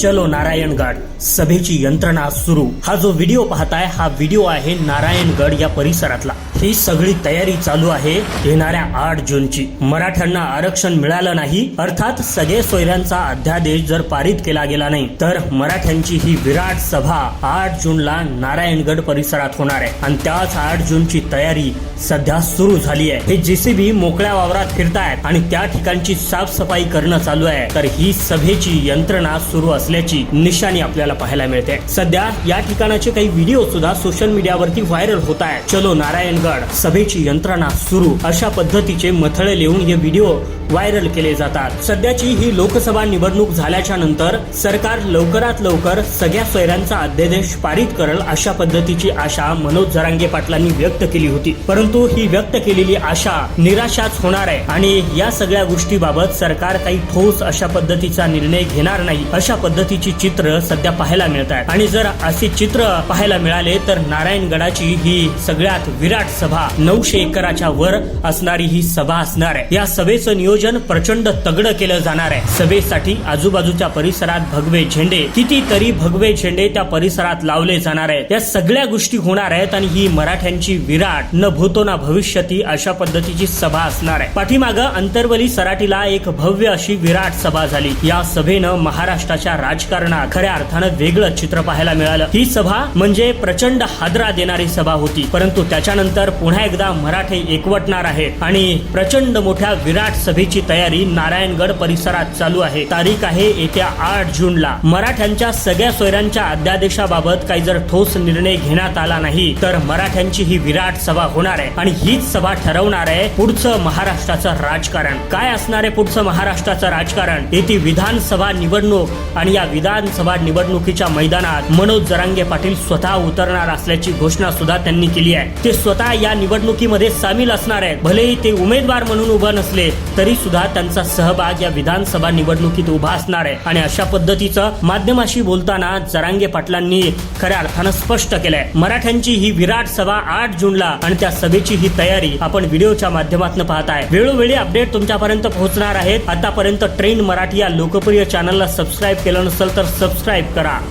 चलो नारायणगड. सभेची यंत्रणा सुरू. हा जो व्हिडिओ पाहताय हा व्हिडिओ आहे नारायणगड या परिसरातला. ही सगळी तयारी चालू आहे येणाऱ्या आठ जूनची. मराठ्यांना आरक्षण मिळालं नाही अर्थात सगळे सोयऱ्यांचा अध्यादेश जर पारित केला गेला नाही तर मराठ्यांची ही विराट सभा आठ जूनला नारायणगड परिसरात होणार आहे. आणि त्याच आठ जूनची तयारी सध्या सुरू झाली आहे. हे जेसीबी मोकळ्या वावरात फिरतायत आणि त्या ठिकाणची साफसफाई करणं चालू आहे. तर ही सभेची यंत्रणा सुरू असल्याची निशाणी आपल्याला पाहायला मिळते. सध्या या ठिकाणाचे काही व्हिडिओ सुद्धा सोशल मीडियावरती व्हायरल होत आहेत. चलो नारायणगड सभेची यंत्रणा सुरू. अशा पद्धतीचे मथळे लिहून हे व्हिडिओ व्हायरल केले जातात. सध्याची ही लोकसभा निवडणूक झाल्याच्यानंतर सरकार लवकरात लवकर सगळ्या सोयऱ्यांचा अध्यादेश पारित करेल अशा पद्धतीची आशा मनोज जरांगे पाटलांनी व्यक्त केली होती. परंतु ही व्यक्त केलेली आशा निराशाच होणार आहे आणि या सगळ्या गोष्टीबाबत सरकार काही ठोस अशा पद्धतीचा निर्णय घेणार नाही अशा पद्धतीची चित्र सध्या पाहायला मिळत आहेत आणि जर असे चित्र पाहायला मिळाले तर नारायणगडाची ही सगळ्यात विराट सभा नऊशे एकराच्या वर असणारी ही सभा असणार आहे. या सभेचं नियोजन प्रचंड तगड केलं जाणार आहे. सभेसाठी आजूबाजूच्या परिसरात भगवे झेंडे कितीतरी भगवे झेंडे त्या परिसरात लावले जाणार आहेत. या सगळ्या गोष्टी होणार आहेत आणि ही मराठ्यांची विराट न भूतो ना भविष्यती अशा पद्धतीची सभा असणार आहे. पाठीमागं अंतरवली सराटीला एक भव्य अशी विराट सभा झाली. या सभेनं महाराष्ट्राच्या राजकारणात खऱ्या अर्थानं वेगळं चित्र पाहायला मिळालं. ही सभा म्हणजे प्रचंड हादरा देणारी सभा होती. परंतु त्याच्यानंतर पुन्हा एकदा मराठे एकवटणार आहे आणि प्रचंड मोठ्या विराट सभेची तयारी नारायणगड परिसरात चालू आहे. तारीख आहे येत्या आठ जूनला. मराठ्यांच्या सगळ्या सोयऱ्यांच्या अध्यादेशाबाबत काही जर ठोस निर्णय घेण्यात आला नाही तर मराठ्यांची ही विराट सभा होणार आहे आणि हीच सभा ठरवणार आहे पुढचं महाराष्ट्राचं राजकारण. काय असणार आहे पुढचं महाराष्ट्राचं राजकारण? येथे विधानसभा निवडणूक आणि या विधानसभा निवडणुकीच्या मैदानात मनोज जरांगे पाटील स्वतः उतरणार असल्याची घोषणा सुद्धा त्यांनी केली आहे. ते स्वतः या निवडणुकीमध्ये सामील असणार आहेत. भलेही ते उमेदवार म्हणून उभं नसले तरी सुद्धा त्यांचा सहभाग या विधानसभा निवडणुकीत उभा असणार आहे. आणि अशा पद्धतीचं माध्यमाशी बोलताना जरांगे पाटलांनी खऱ्या अर्थानं स्पष्ट केलंय. मराठ्यांची ही विराट सभा आठ जूनला आणि त्या सभेची ही तयारी आपण व्हिडिओच्या माध्यमातून पाहत आहे. वेळोवेळी अपडेट तुमच्यापर्यंत पोहोचणार आहेत. आतापर्यंत ट्रेंड मराठी या लोकप्रिय चॅनलला सबस्क्राईब केलं नसेल तर सबस्क्राईब करा.